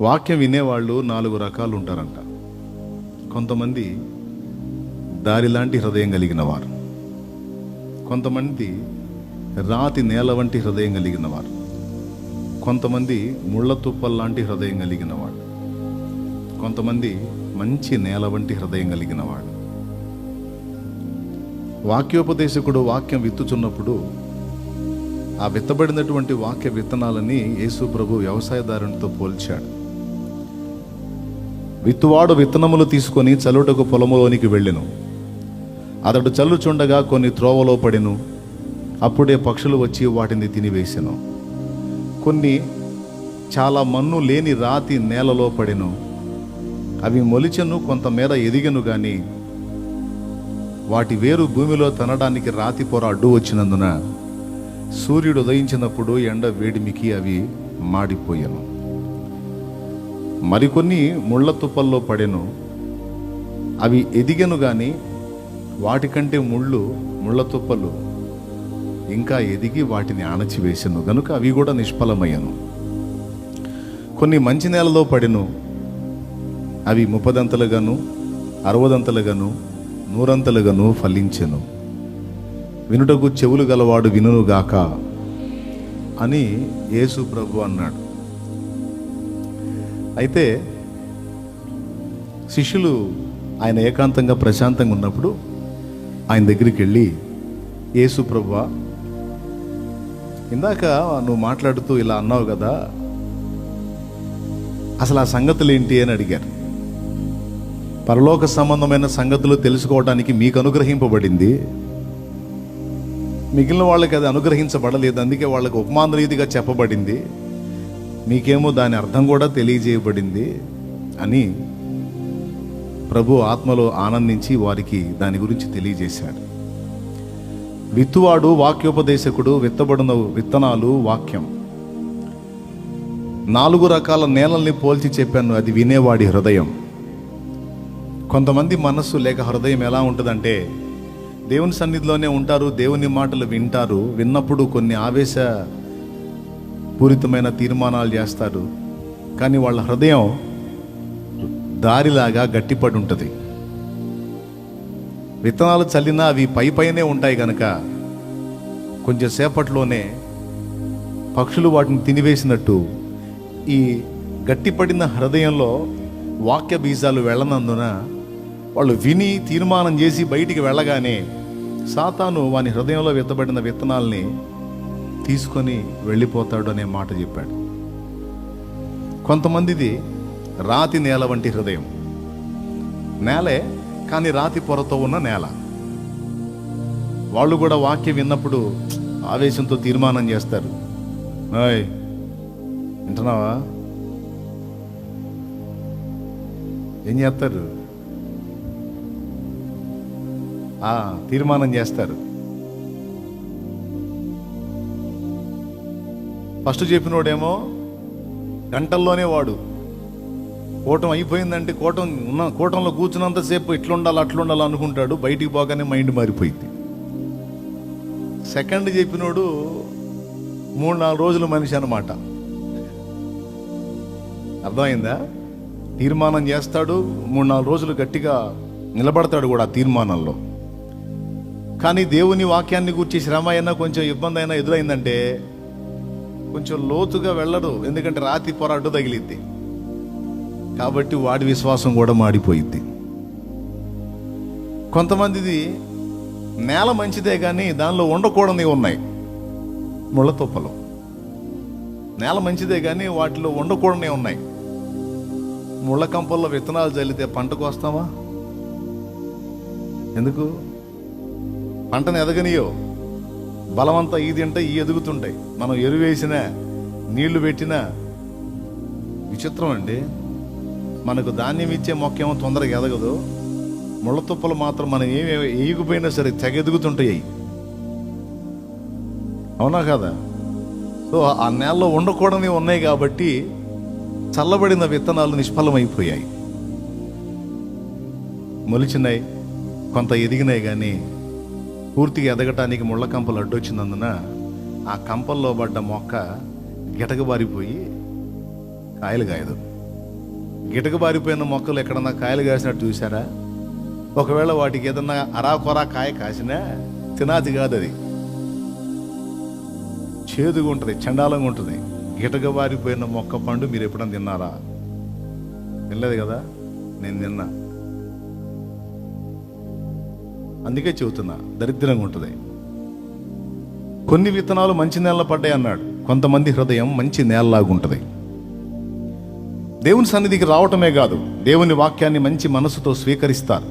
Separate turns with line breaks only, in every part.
వాక్యం వినేవాళ్ళు నాలుగు రకాలు ఉంటారంట కొంతమంది దారి లాంటి హృదయం కలిగిన వారు కొంతమంది రాతి నేల వంటి హృదయం కలిగిన వారు కొంతమంది ముళ్ళ తుప్పల్లాంటి హృదయం కలిగిన వాడు కొంతమంది మంచి నేల వంటి హృదయం కలిగిన వాడు వాక్యోపదేశకుడు వాక్యం విత్తుచున్నప్పుడు ఆ విత్తబడినటువంటి వాక్య విత్తనాలని యేసు ప్రభు వ్యవసాయదారునితో పోల్చాడు. విత్తువాడు విత్తనములు తీసుకొని చల్లుటకు పొలములోనికి వెళ్ళెను. అతడు చల్లుచుండగా కొన్ని త్రోవలో పడెను. అప్పుడే పక్షులు వచ్చి వాటిని తినివేసెను. కొన్ని చాలా మన్ను లేని రాతి నేలలో పడెను. అవి మొలిచెను కొంతమేర ఎదిగెను కానీ వాటి వేరు భూమిలో తనడానికి రాతి పొర అడ్డు వచ్చినందున సూర్యుడు ఉదయించినప్పుడు ఎండ వేడిమికి అవి మాడిపోయాను. మరికొన్ని ముళ్ళ తుప్పల్లో పడెను. అవి ఎదిగెను గాని వాటికంటే ముళ్ళు ముళ్ళ తుప్పలు ఇంకా ఎదిగి వాటిని అణచివేసెను గనుక అవి కూడా నిష్ఫలమయ్యాను. కొన్ని మంచి నేలలో పడెను. అవి ముప్పదంతలుగాను అరవదంతలుగాను నూరంతలుగాను ఫలించెను. వినుటకు చెవులు గలవాడు వినుగాక అని యేసు ప్రభు అన్నాడు. అయితే శిష్యులు ఆయన ఏకాంతంగా ప్రశాంతంగా ఉన్నప్పుడు ఆయన దగ్గరికి వెళ్ళి యేసు ప్రభు ఇందాక నువ్వు మాట్లాడుతూ ఇలా అన్నావు కదా అసలు ఆ సంగతులు ఏంటి అని అడిగారు. పరలోక సంబంధమైన సంగతులు తెలుసుకోవడానికి మీకు అనుగ్రహింపబడింది. మిగిలిన వాళ్ళకి అది అనుగ్రహించబడలేదు అందుకే వాళ్ళకి ఉపమాన రీతిగా చెప్పబడింది. మీకేమో దాని అర్థం కూడా తెలియజేయబడింది అని ప్రభు ఆత్మలో ఆనందించి వారికి దాని గురించి తెలియజేశాడు విత్తువాడు వాక్యోపదేశకుడు విత్తబడిన విత్తనాలు వాక్యం. నాలుగు రకాల నేలల్ని పోల్చి చెప్పాను అది వినేవాడి హృదయం. కొంతమంది మనస్సు లేక హృదయం ఎలా ఉంటుందంటే దేవుని సన్నిధిలోనే ఉంటారు దేవుని మాటలు వింటారు విన్నప్పుడు కొన్ని ఆవేశ పూరితమైన తీర్మానాలు చేస్తారు కానీ వాళ్ళ హృదయం దారిలాగా గట్టిపడి ఉంటుంది. విత్తనాలు చల్లినా అవి పై పైనే ఉంటాయి కనుక కొంచెం సేపట్లోనే పక్షులు వాటిని తినివేసినట్టు ఈ గట్టిపడిన హృదయంలో వాక్య బీజాలు వెళ్ళనందున వాళ్ళు విని తీర్మానం చేసి బయటికి వెళ్ళగానే సాతాను వాని హృదయంలో విత్తబడిన విత్తనాల్ని తీసుకొని వెళ్ళిపోతాడు అనే మాట చెప్పాడు. కొంతమందిది రాతి నేల వంటి హృదయం. నేలే కానీ రాతి పొరతో ఉన్న నేల. వాళ్ళు కూడా వాక్యం విన్నప్పుడు ఆవేశంతో తీర్మానం చేస్తారు. ఓయ్ వింటున్నావా? ఏం చేస్తారు? తీర్మానం చేస్తారు. ఫస్ట్ చెప్పినోడేమో గంటల్లోనే వాడు. కూటం అయిపోయిందంటే కూటం ఉన్న కూటంలో కూర్చున్నంతసేపు ఇట్లుండాలి అట్లుండాలి అనుకుంటాడు. బయటికి పోగానే మైండ్ మారిపోయింది. సెకండ్ చెప్పినోడు మూడు నాలుగు రోజులు మనిషి అనమాట అర్థమైందా? తీర్మానం చేస్తాడు మూడు నాలుగు రోజులు గట్టిగా నిలబడతాడు కూడా ఆ తీర్మానంలో. కానీ దేవుని వాక్యాన్ని గురించి శ్రమ అయినా కొంచెం ఇబ్బంది అయినా ఎదురైందంటే కొంచెం లోతుగా వెళ్ళడు ఎందుకంటే రాతి పొర తగిలిద్ది. కాబట్టి వాడి విశ్వాసం కూడా మాడిపోయిద్ది. కొంతమందిది నేల మంచిదే కానీ దానిలో ఉండకూడనివి ఉన్నాయి. ముళ్ళ తుప్పలు. నేల మంచిదే కానీ వాటిలో ఉండకూడనివి ఉన్నాయి. ముళ్ళ కంపల్లో విత్తనాలు చల్లితే పంటకు వస్తామా ఎందుకు? పంటను ఎదగనియో. బలమంతా ఈ తింటే ఈ ఎదుగుతుంటాయి. మనం ఎరువేసినా నీళ్ళు పెట్టినా విచిత్రం అండి మనకు ధాన్యం ఇచ్చే మొక్క ఏమో తొందరగా ఎదగదు. ముళ్ళతుప్పలు మాత్రం మనం ఏమి వేయకపోయినా సరే తెగ ఎదుగుతుంటాయి అవునా కదా? సో ఆ నేలలో ఉండకూడని ఉన్నాయి కాబట్టి చల్లబడిన విత్తనాలు నిష్ఫలమైపోయాయి. మొలిచినాయి కొంత ఎదిగినాయి కానీ పూర్తిగా ఎదగటానికి ముళ్ళ కంపలు అడ్డొచ్చినందున ఆ కంపల్లో పడ్డ మొక్క గిటకబారిపోయి కాయలు కాయదు. గిటకబారిపోయిన మొక్కలు ఎక్కడన్నా కాయలు కాసినట్టు చూసారా ఒకవేళ వాటికి ఏదన్నా అరాకొరా కాయ కాసినా తినాది కాదు అది చేదుగా ఉంటుంది చండాలంగా ఉంటుంది. గిటకబారిపోయిన మొక్క పండు మీరు ఎప్పుడన్నా తిన్నారా? తినలేదు కదా? నేను తిన్నా. అందుకే చెబుతున్నా దరిద్రంగా ఉంటుంది. కొన్ని విత్తనాలు మంచి నేల పడ్డాయి అన్నాడు. కొంతమంది హృదయం మంచి నేలలాగా ఉంటుంది. దేవుని సన్నిధికి రావటమే కాదు దేవుని వాక్యాన్ని మంచి మనసుతో స్వీకరిస్తారు.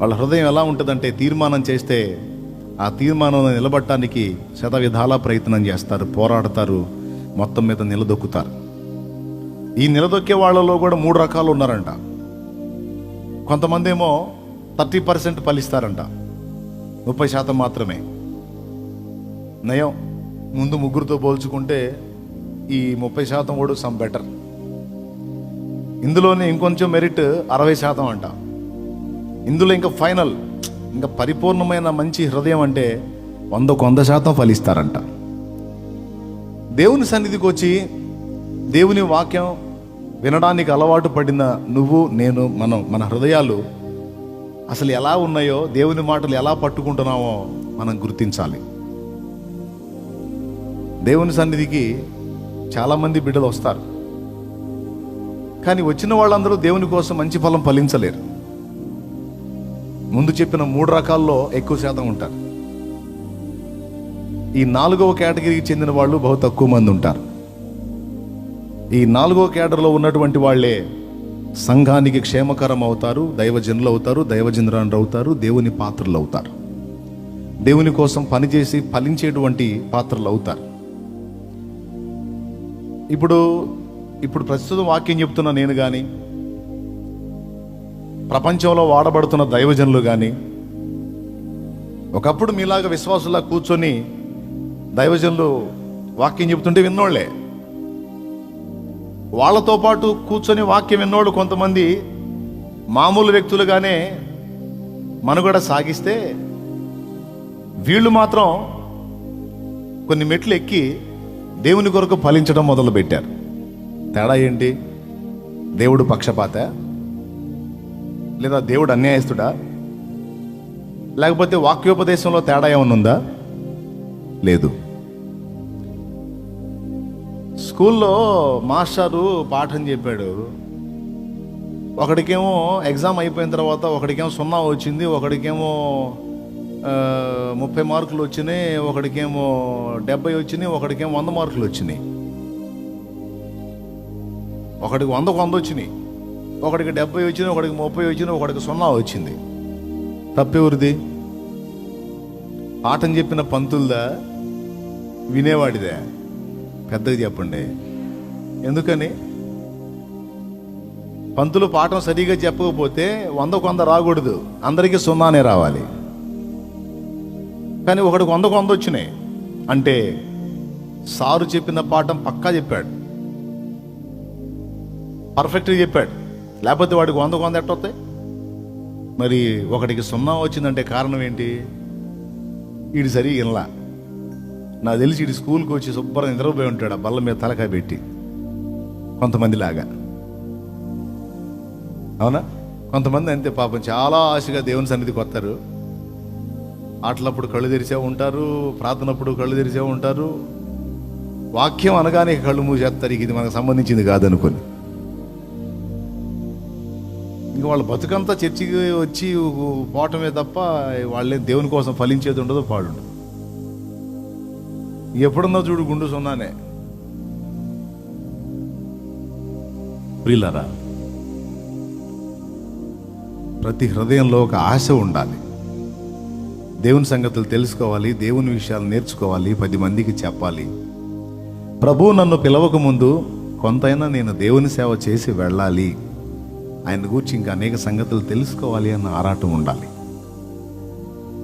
వాళ్ళ హృదయం ఎలా ఉంటుందంటే తీర్మానం చేస్తే ఆ తీర్మానం నిలబడటానికి శతవిధాలా ప్రయత్నం చేస్తారు పోరాడతారు మొత్తం మీద నిలదొక్కుతారు. ఈ నిలదొక్కే వాళ్ళలో కూడా మూడు రకాలు ఉన్నారంట. కొంతమంది ఏమో థర్టీ పర్సెంట్ ఫలిస్తారంట. ముప్పై శాతం మాత్రమే. నయం ముందు ముగ్గురితో పోల్చుకుంటే ఈ ముప్పై శాతం కూడా సమ్ బెటర్ ఇందులోనే ఇంకొంచెం మెరిట్ అరవై శాతం అంట. ఇందులో ఇంకా ఫైనల్ ఇంకా పరిపూర్ణమైన మంచి హృదయం అంటే వందకు వంద శాతం ఫలిస్తారంట. దేవుని సన్నిధికి వచ్చి దేవుని వాక్యం వినడానికి అలవాటు పడిన నువ్వు నేను మనం మన హృదయాలు అసలు ఎలా ఉన్నాయో దేవుని మాటలు ఎలా పట్టుకుంటున్నామో మనం గుర్తించాలి. దేవుని సన్నిధికి చాలామంది బిడ్డలు వస్తారు. కానీ వచ్చిన వాళ్ళందరూ దేవుని కోసం మంచి ఫలం ఫలించలేరు. ముందు చెప్పిన మూడు రకాల్లో ఎక్కువ శాతం ఉంటారు. ఈ నాలుగవ కేటగిరీకి చెందిన వాళ్ళు బహు తక్కువ మంది ఉంటారు. ఈ నాలుగో కేటర్లో ఉన్నటువంటి వాళ్ళే సంఘానికి క్షేమకరం అవుతారు దైవజనులు అవుతారు దైవజనురాలు అవుతారు దేవుని పాత్రలు అవుతారు దేవుని కోసం పనిచేసి ఫలించేటువంటి పాత్రలు అవుతారు ఇప్పుడు ఇప్పుడు ప్రస్తుతం వాక్యం చెప్తున్న నేను కానీ ప్రపంచంలో వాడబడుతున్న దైవజనులు కానీ ఒకప్పుడు మీలాగా విశ్వాసులా కూర్చొని దైవజనులు వాక్యం చెప్తుంటే విన్నోళ్ళే. వాళ్ళతో పాటు కూర్చొని వాక్యం విన్నోళ్ళు కొంతమంది మామూలు వ్యక్తులుగానే మనుగడ సాగిస్తే వీళ్ళు మాత్రం కొన్ని మెట్లు ఎక్కి దేవుని కొరకు ఫలించడం మొదలుపెట్టారు. తేడా ఏంటి? దేవుడు పక్షపాత? లేదా దేవుడు అన్యాయస్తుడా? లేకపోతే వాక్యోపదేశంలో తేడా ఏమన్నా ఉందా? లేదు. స్కూల్లో మాస్టారు పాఠం చెప్పాడు. ఒకడికేమో ఎగ్జామ్ అయిపోయిన తర్వాత ఒకడికేమో సున్నా వచ్చింది ఒకడికేమో ముప్పై మార్కులు వచ్చినాయి ఒకడికేమో డెబ్బై వచ్చినాయి ఒకడికేమో వంద మార్కులు వచ్చినాయి. ఒకడికి వందకు వంద వచ్చినాయి ఒకడికి డెబ్బై వచ్చినాయి ఒకడికి ముప్పై వచ్చినాయి ఒకడికి సున్నా వచ్చింది. తప్పెవరిది పాఠం చెప్పిన పంతుల్దా? వినేవాడిదే? పెద్దగా చెప్పండి. ఎందుకని? పంతులు పాఠం సరిగా చెప్పకపోతే వందకు వంద రాకూడదు. అందరికీ సున్నానే రావాలి. కానీ ఒకడికి వందకు వంద వచ్చినాయి. అంటే సారు చెప్పిన పాఠం పక్కా చెప్పాడు. పర్ఫెక్ట్గా చెప్పాడు. లేకపోతే వాడికి వందకు వంద ఎట్టొస్తాయి? మరి ఒకడికి సున్నా వచ్చిందంటే కారణం ఏంటి? వీడు సరి ఇన్లా నాకు తెలిసి ఇటు స్కూల్కి వచ్చి శుభ్రం నిద్రపోయి ఉంటాడు. ఆ బల్ల మీద తలకాయ పెట్టి. కొంతమంది లాగా అవునా? కొంతమంది అంతే పాపం. చాలా ఆశగా దేవుని సన్నిధికి వస్తారు. ఆటలప్పుడు కళ్ళు తెరిచే ఉంటారు. ప్రార్థనప్పుడు కళ్ళు తెరిచే ఉంటారు. వాక్యం అనగానే కళ్ళు మూసేస్తారు. ఇది మనకు సంబంధించింది కాదనుకొని. ఇంక వాళ్ళ బతుకంతా చర్చికి వచ్చి పోవటమే తప్ప వాళ్ళే దేవుని కోసం ఫలించేది ఉండదు పాడుండదు ఎప్పుడున్నా చూడు గుండు సున్నానే ప్రియులరా ప్రతి హృదయంలో ఒక ఆశ ఉండాలి. దేవుని సంగతులు తెలుసుకోవాలి దేవుని విషయాలు నేర్చుకోవాలి పది మందికి చెప్పాలి. ప్రభు నన్ను పిలవక ముందు కొంతైనా నేను దేవుని సేవ చేసి వెళ్ళాలి. ఆయన గురించి ఇంకా అనేక సంగతులు తెలుసుకోవాలి అన్న ఆరాటం ఉండాలి.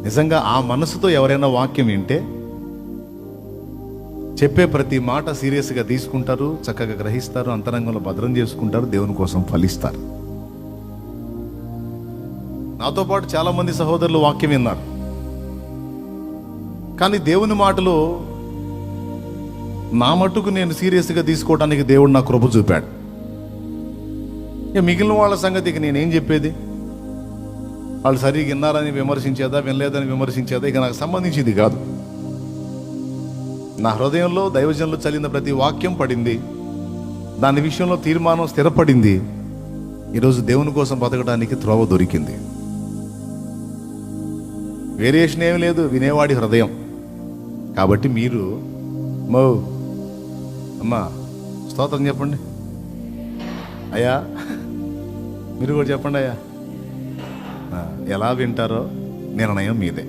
నిజంగా ఆ మనసుతో ఎవరైనా వాక్యం వింటే చెప్పే ప్రతి మాట సీరియస్గా తీసుకుంటారు చక్కగా గ్రహిస్తారు అంతరంగంలో భద్రం చేసుకుంటారు దేవుని కోసం ఫలిస్తారు. నాతో పాటు చాలా మంది సహోదరులు వాక్యం విన్నారు. కానీ దేవుని మాటలు నా మట్టుకు నేను సీరియస్గా తీసుకోవడానికి దేవుడు నా కృప చూపాడు. ఇక మిగిలిన వాళ్ళ సంగతికి నేనేం చెప్పేది? వాళ్ళు సరిగ్గా విన్నారని విమర్శించేదా వినలేదని విమర్శించేదా ఇక నాకు సంబంధించింది కాదు. నా హృదయంలో దైవజనులు చల్లిన ప్రతి వాక్యం పడింది. దాని విషయంలో తీర్మానం స్థిరపడింది. ఈరోజు దేవుని కోసం బతకడానికి త్రోవ దొరికింది. వేరియేషన్ ఏమి లేదు వినేవాడి హృదయం. కాబట్టి మీరు మో అమ్మా స్తోత్రం చెప్పండి. అయ్యా మీరు కూడా చెప్పండి అయ్యా. ఎలా వింటారో నిర్ణయం మీదే.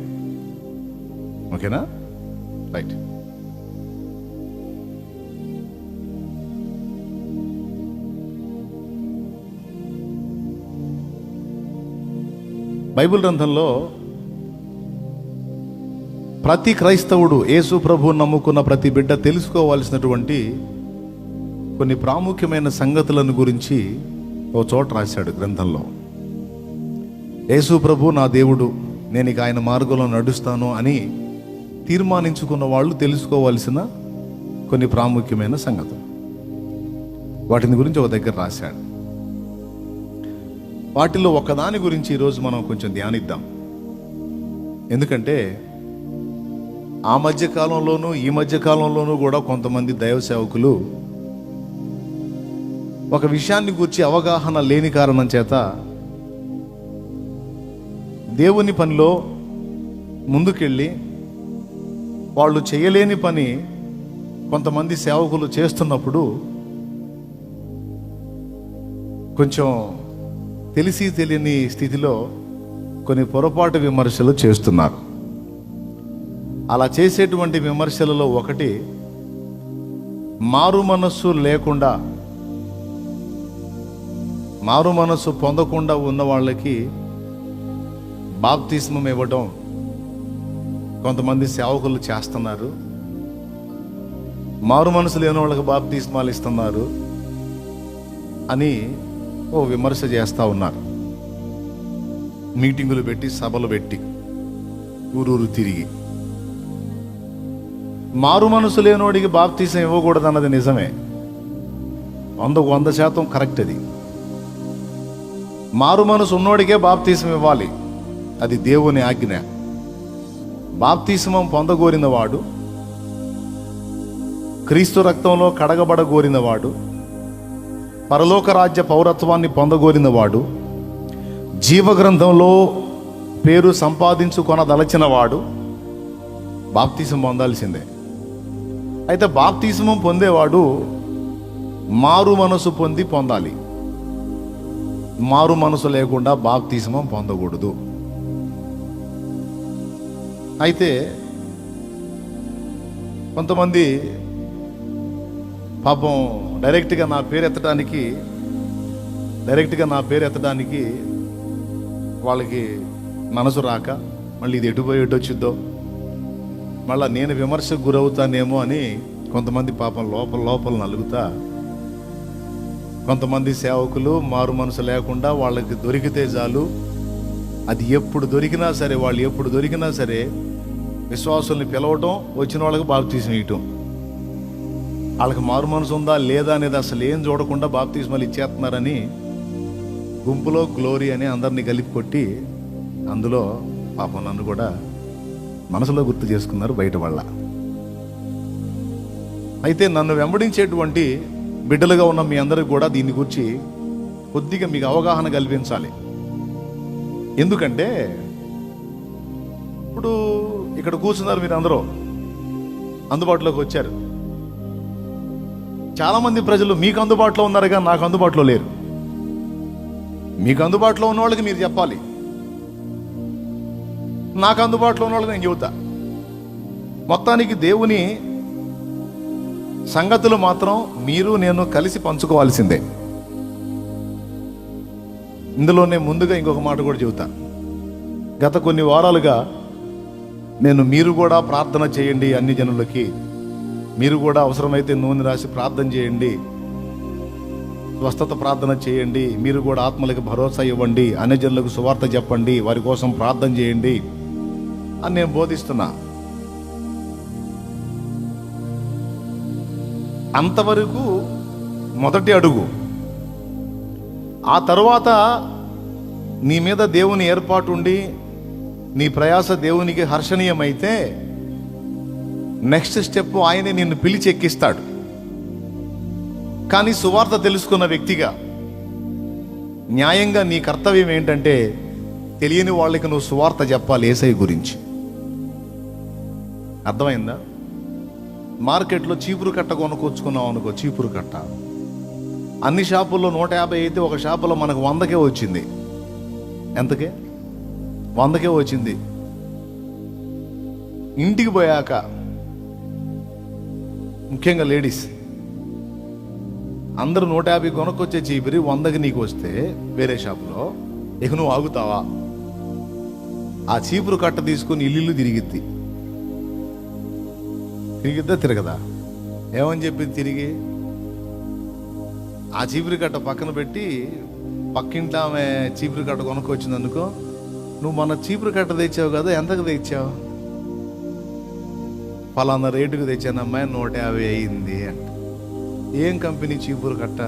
ఓకేనా? రైట్. బైబిల్ గ్రంథంలో ప్రతి క్రైస్తవుడు యేసు ప్రభు నమ్ముకున్న ప్రతి బిడ్డ తెలుసుకోవాల్సినటువంటి కొన్ని ప్రాముఖ్యమైన సంగతులను గురించి ఓ చోట రాశాడు గ్రంథంలో. యేసు ప్రభు నా దేవుడు నేను ఇక ఆయన మార్గంలో నడుస్తాను అని తీర్మానించుకున్న వాళ్ళు తెలుసుకోవాల్సిన కొన్ని ప్రాముఖ్యమైన సంగతులు. వాటిని గురించి ఒక దగ్గర రాశాడు. వాటిలో ఒకదాని గురించి ఈరోజు మనం కొంచెం ధ్యానిద్దాం. ఎందుకంటే ఆ మధ్య కాలంలోనూ ఈ మధ్య కాలంలోనూ కూడా కొంతమంది దైవ సేవకులు ఒక విషయాన్ని గురించి అవగాహన లేని కారణం చేత దేవుని పనిలో ముందుకెళ్ళి వాళ్ళు చేయలేని పని కొంతమంది సేవకులు చేస్తున్నప్పుడు కొంచెం తెలిసి తెలియని స్థితిలో కొన్ని పొరపాటు విమర్శలు చేస్తున్నారు. అలా చేసేటువంటి విమర్శలలో ఒకటి మారు మనస్సు లేకుండా మారు మనస్సు పొందకుండా ఉన్న వాళ్ళకి బాప్తిస్మం ఇవ్వడం కొంతమంది సేవకులు చేస్తున్నారు. మారు మనసు లేని వాళ్ళకి బాప్తిస్మాలు ఇస్తున్నారు అని ఓ విమర్శ చేస్తూ ఉన్నారు. మీటింగులు పెట్టి సభలు పెట్టి ఊరూరు తిరిగి. మారు మనసు లేనోడికి బాప్తీసం ఇవ్వకూడదన్నది నిజమే. వందకు వంద శాతం కరెక్ట్ అది. మారు మనసు ఉన్నోడికే బాప్తీసం ఇవ్వాలి. అది దేవుని ఆజ్ఞ. బాప్తీసమం పొందగోరిన వాడు క్రీస్తు రక్తంలో కడగబడగోరిన వాడు పరలోక రాజ్య పౌరత్వాన్ని పొందగోరిన వాడు జీవగ్రంథంలో పేరు సంపాదించుకొనదలచిన వాడు బాప్తీసం పొందాల్సిందే. అయితే బాప్తీసమం పొందేవాడు మారు మనసు పొంది పొందాలి. మారు మనసు లేకుండా బాప్తీసమం పొందకూడదు. అయితే కొంతమంది పాపం డైరెక్ట్గా నా పేరు ఎత్తడానికి డైరెక్ట్గా నా పేరు ఎత్తడానికి వాళ్ళకి మనసు రాక మళ్ళీ ఇది ఎటుపోయి ఎటు వచ్చిద్దో మళ్ళీ నేను విమర్శకు గురవుతానేమో అని కొంతమంది పాపం లోపల లోపల నలుగుతా కొంతమంది సేవకులు మారు మనసు లేకుండా వాళ్ళకి దొరికితే చాలు. అది ఎప్పుడు దొరికినా సరే వాళ్ళు ఎప్పుడు దొరికినా సరే విశ్వాసుల్ని పిలవటం వచ్చిన వాళ్ళకి బాప్తీసం ఇవ్వటం వాళ్ళకి మారు మనసు ఉందా లేదా అనేది అసలు ఏం చూడకుండా బాప్తిస్మలు ఇచ్చేస్తున్నారని గుంపులో గ్లోరీ అని అందరినీ కలిపి కొట్టి అందులో పాపం నన్ను కూడా మనసులో గుర్తు చేసుకున్నారు బయట వాళ్ళ. అయితే నన్ను వెంబడించేటువంటి బిడ్డలుగా ఉన్న మీ అందరికి కూడా దీని గురించి కొద్దిగా మీకు అవగాహన కల్పించాలి. ఎందుకంటే ఇప్పుడు ఇక్కడ కూర్చున్నారు మీరు అందరూ అందుబాటులోకి వచ్చారు. చాలామంది ప్రజలు మీకు అందుబాటులో ఉన్నారు కానీ నాకు అందుబాటులో లేరు. మీకు అందుబాటులో ఉన్న వాళ్ళకి మీరు చెప్పాలి. నాకు అందుబాటులో ఉన్న వాళ్ళకి నేను చెబుతా. మొత్తానికి దేవుని సంగతులు మాత్రం మీరు నేను కలిసి పంచుకోవాల్సిందే. ఇందులోనే ముందుగా ఇంకొక మాట కూడా చెబుతా. గత కొన్ని వారాలుగా నేను మీరు కూడా ప్రార్థన చేయండి అన్ని జనులకి. మీరు కూడా అవసరమైతే నూనె రాసి ప్రార్థన చేయండి. స్వస్థత ప్రార్థన చేయండి. మీరు కూడా ఆత్మలకు భరోసా ఇవ్వండి. అన్ని జనులకు సువార్త చెప్పండి. వారి కోసం ప్రార్థన చేయండి. అని నేను బోధిస్తున్నా. అంతవరకు మొదటి అడుగు. ఆ తర్వాత నీ మీద దేవుని ఏర్పాటు ఉండి నీ ప్రయాస దేవునికి హర్షణీయమైతే నెక్స్ట్ స్టెప్ ఆయనే నిన్ను పిలిచి ఎక్కిస్తాడు. కానీ సువార్త తెలుసుకున్న వ్యక్తిగా న్యాయంగా నీ కర్తవ్యం ఏంటంటే తెలియని వాళ్ళకి నువ్వు సువార్త చెప్పాలి ఏసై గురించి. అర్థమైందా? మార్కెట్లో చీపురు కట్ట కొనుకొచ్చుకున్నావు అనుకో చీపురు కట్ట. అన్ని షాపుల్లో నూట యాభై అయితే ఒక షాపులో మనకు వందకే వచ్చింది. ఎంతకే? వందకే వచ్చింది. ఇంటికి పోయాక ముఖ్యంగా లేడీస్. అందరూ నూట యాభై కొనుక్కొచ్చే చీపిరి వందకి నీకు వస్తే వేరే షాపులో ఇక నువ్వు ఆగుతావా? ఆ చీపురు కట్ట తీసుకుని ఇల్లు తిరిగిద్ది. తిరిగిద్దా తిరగదా? ఏమని చెప్పింది తిరిగి? ఆ చీపురు కట్ట పక్కన పెట్టి పక్కింట్లో ఆమె చీపురు కట్ట కొనుక్కొచ్చింది అనుకో నువ్వు మన చీపురు కట్ట తెచ్చావు కదా ఎంతకు తెచ్చావు? ఫలానా రేటుకు తెచ్చానమ్మా నూట యాభై అయింది అంట. ఏం కంపెనీ చీపురు కట్ట?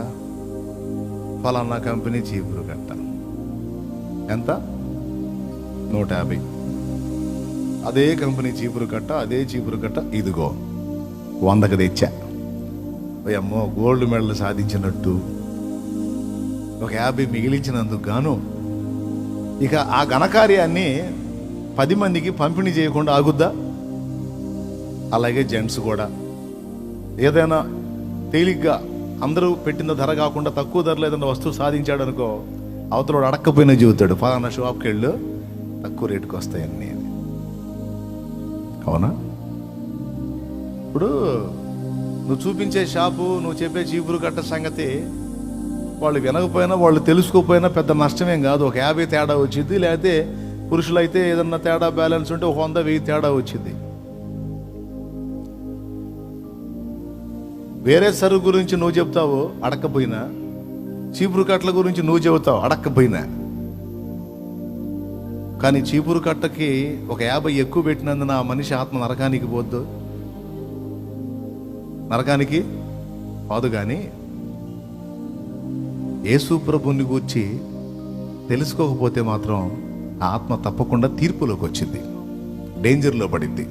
ఫలానా కంపెనీ చీపురు కట్ట. ఎంత? నూట యాభై అదే కంపెనీ చీపురు కట్ట అదే చీపురు కట్ట ఇదిగో వందకు తెచ్చా. అమ్మో గోల్డ్ మెడల్ సాధించినట్టు. ఒక యాభై మిగిలించినందుకు గాను ఇక ఆ ఘనకార్యాన్ని పది మందికి పంపిణీ చేయకుండా ఆగుద్దా? అలాగే జెంట్స్ కూడా. ఏదైనా తేలిగ్గా అందరూ పెట్టిన ధర కాకుండా తక్కువ ధరలో ఏదైనా వస్తువు సాధించాడు అనుకో అవతలోడు అడక్కపోయినా జీవితాడు ఫలానా షాప్కి వెళ్ళు తక్కువ రేటుకి వస్తాయన్నీ అని అవునా? ఇప్పుడు నువ్వు చూపించే షాపు నువ్వు చెప్పే చీపురు కట్ట సంగతి వాళ్ళు వినకపోయినా వాళ్ళు తెలుసుకోకపోయినా పెద్ద నష్టమేం కాదు. ఒక యాభై తేడా వచ్చింది లేకపోతే పురుషులైతే ఏదన్నా తేడా బ్యాలెన్స్ ఉంటే ఒక వంద వెయ్యి తేడా వచ్చింది. వేరే సరుకు గురించి నువ్వు చెప్తావో అడక్కపోయినా. చీపురు కట్టల గురించి నువ్వు చెబుతావు అడక్కపోయినా. కానీ చీపురు కట్టకి ఒక యాభై ఎక్కువ పెట్టినందున ఆ మనిషి ఆత్మ నరకానికి పోద్దు. నరకానికి కాదు కానీ యేసు ప్రభుని గూర్చి తెలుసుకోకపోతే మాత్రం ఆత్మ తప్పకుండా తీర్పులోకి వచ్చింది. డేంజర్లో పడింది.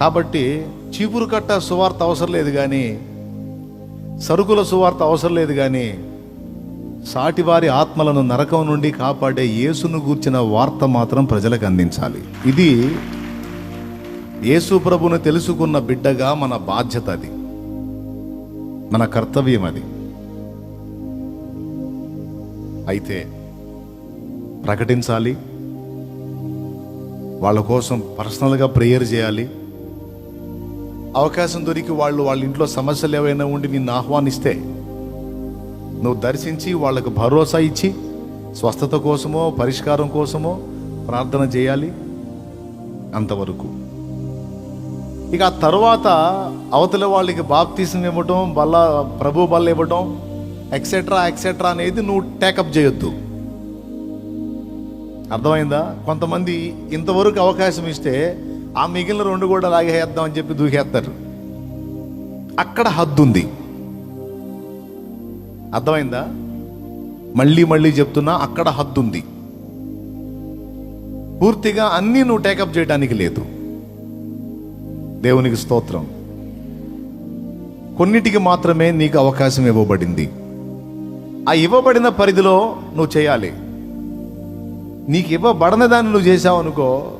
కాబట్టి చీపురు కట్ట సువార్త అవసరం లేదు కానీ సరుకుల సువార్త అవసరం లేదు కానీ సాటివారి ఆత్మలను నరకం నుండి కాపాడే యేసును గూర్చిన వార్త మాత్రం ప్రజలకు అందించాలి. ఇది యేసు ప్రభుని తెలుసుకున్న బిడ్డగా మన బాధ్యత అది. మన కర్తవ్యం అది. అయితే ప్రకటించాలి. వాళ్ళ కోసం పర్సనల్గా ప్రేయర్ చేయాలి. అవకాశం దొరికి వాళ్ళు వాళ్ళ ఇంట్లో సమస్యలు ఏవైనా ఉండి నిన్ను ఆహ్వానిస్తే నువ్వు దర్శించి వాళ్ళకు భరోసా ఇచ్చి స్వస్థత కోసమో పరిష్కారం కోసమో ప్రార్థన చేయాలి అంతవరకు. ఇక ఆ తర్వాత అవతల వాళ్ళకి బాప్తీసం ఇవ్వటం బల్ల ప్రభు బల్ల ఇవ్వటం ఎక్సెట్రా ఎక్సెట్రా అనేది నువ్వు టేకప్ చేయొద్దు. అర్థమైందా? కొంతమంది ఇంతవరకు అవకాశం ఇస్తే ఆ మిగిలిన రెండు కూడా లాగేద్దాం అని చెప్పి దూకేస్తారు. అక్కడ హద్దు ఉంది. అర్థమైందా? మళ్ళీ మళ్ళీ చెప్తున్నా అక్కడ హద్దు ఉంది. పూర్తిగా అన్నీ నువ్వు టేకప్ చేయడానికి లేదు. దేవునికి స్తోత్రం. కొన్నిటికి మాత్రమే నీకు అవకాశం ఇవ్వబడింది. ఆ ఇవ్వబడిన పరిధిలో నువ్వు చేయాలి. నీకు ఇవ్వబడిన దాన్ని నువ్వు చేసావు అనుకో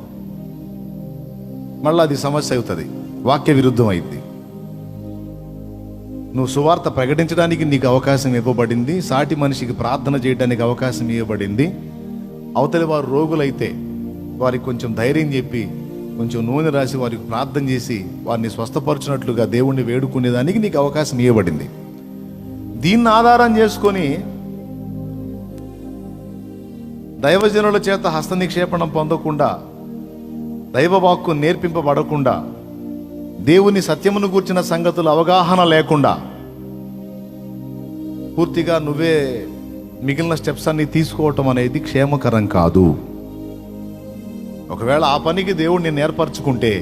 మళ్ళీ అది సమస్య అవుతుంది. వాక్య విరుద్ధం అయింది నువ్వు సువార్త ప్రకటించడానికి నీకు అవకాశం ఇవ్వబడింది. సాటి మనిషికి ప్రార్థన చేయడానికి అవకాశం ఇవ్వబడింది. అవతలి వారు రోగులైతే వారికి కొంచెం ధైర్యం చెప్పి కొంచెం నూనె రాసి వారికి ప్రార్థన చేసి వారిని స్వస్థపరచినట్లుగా దేవుణ్ణి వేడుకునేదానికి నీకు అవకాశం ఇవ్వబడింది. దీన్ని ఆధారం చేసుకొని దైవజనుల చేత హస్త నిక్షేపణం పొందకుండా దైవవాక్కు నేర్పింపబడకుండా దేవుని సత్యమును గూర్చిన సంగతులు అవగాహన లేకుండా పూర్తిగా నువ్వే మిగిలిన స్టెప్స్ అన్ని తీసుకోవటం అనేది క్షేమకరం కాదు. ఒకవేళ ఆ పనికి దేవుడు నేను ఏర్పరచుకుంటే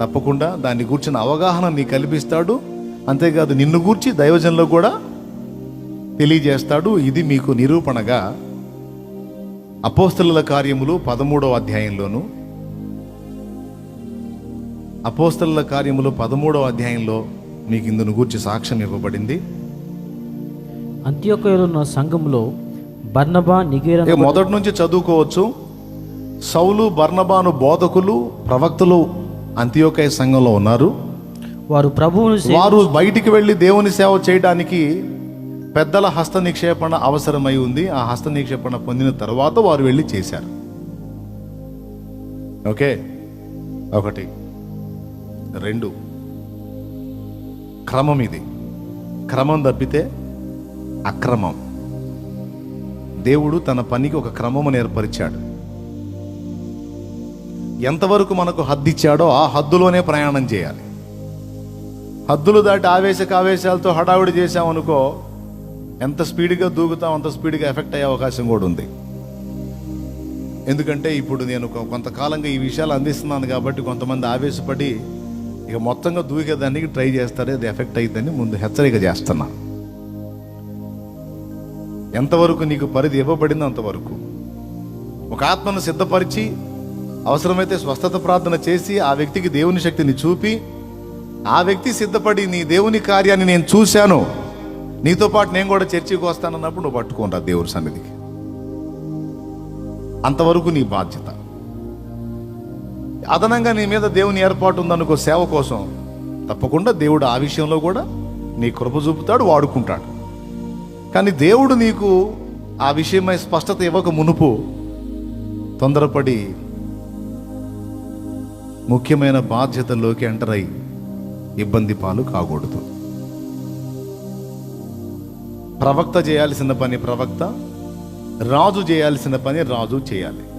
తప్పకుండా దాన్ని గూర్చిన అవగాహన నీ కల్పిస్తాడు. అంతేకాదు నిన్ను గూర్చి దైవజనులకు కూడా తెలియజేస్తాడు. ఇది మీకు నిరూపణగా అపోస్తుల కార్యములు పదమూడవ అధ్యాయంలోనూ అపోస్తలుల కార్యములు పదమూడవ అధ్యాయంలో మీకు ఇందును గూర్చి సాక్ష్యం ఇవ్వబడింది.
అంత్యోకయలో ఉన్న సంఘంలో బర్నబా నిగేర
మొదటి నుంచి చదువుకోవచ్చు. సౌలు బర్నబాను బోధకులు ప్రవక్తలు అంత్యోకయ సంఘంలో ఉన్నారు.
వారు ప్రభువును
వారు బయటికి వెళ్ళి దేవుని సేవ చేయడానికి పెద్దల హస్త నిక్షేపణ అవసరమై ఉంది. ఆ హస్త నిక్షేపణ పొందిన తర్వాత వారు వెళ్ళి చేశారు. ఓకే? ఒకటి. రెండు. క్రమం ఇది. క్రమం తప్పితే అక్రమం. దేవుడు తన పనికి ఒక క్రమమును ఏర్పరిచాడు. ఎంతవరకు మనకు హద్దిచ్చాడో ఆ హద్దులోనే ప్రయాణం చేయాలి. హద్దులు దాటి ఆవేశక ఆవేశాలతో హడావుడి చేసామనుకో ఎంత స్పీడ్గా దూకుతాం అంత స్పీడ్గా ఎఫెక్ట్ అయ్యే అవకాశం కూడా ఉంది. ఎందుకంటే ఇప్పుడు నేను కొంతకాలంగా ఈ విషయాలు అందిస్తున్నాను కాబట్టి కొంతమంది ఆవేశపడి ఇక మొత్తంగా దూకేదానికి ట్రై చేస్తారే అది ఎఫెక్ట్ అయ్యిందని ముందు హెచ్చరిక చేస్తున్నా. ఎంతవరకు నీకు పరిధి ఇవ్వబడిందో అంతవరకు. ఒక ఆత్మను సిద్ధపరిచి అవసరమైతే స్వస్థత ప్రార్థన చేసి ఆ వ్యక్తికి దేవుని శక్తిని చూపి ఆ వ్యక్తి సిద్ధపడి నీ దేవుని కార్యాన్ని నేను చూశాను నీతో పాటు నేను కూడా చర్చికి వస్తానన్నప్పుడు నువ్వు పట్టుకుంటా దేవుడి సన్నిధికి. అంతవరకు నీ బాధ్యత. అదనంగా నీ మీద దేవుని ఏర్పాటు ఉందనుకో సేవ కోసం తప్పకుండా దేవుడు ఆ విషయంలో కూడా నీ కృప చూపుతాడు వాడుకుంటాడు. కానీ దేవుడు నీకు ఆ విషయమై స్పష్టత ఇవ్వక మునుపు తొందరపడి ముఖ్యమైన బాధ్యతల్లోకి ఎంటర్ అయి ఇబ్బంది పాలు కాకూడదు. ప్రవక్త చేయాల్సిన పని ప్రవక్త రాజు చేయాల్సిన పని రాజు చేయాలి.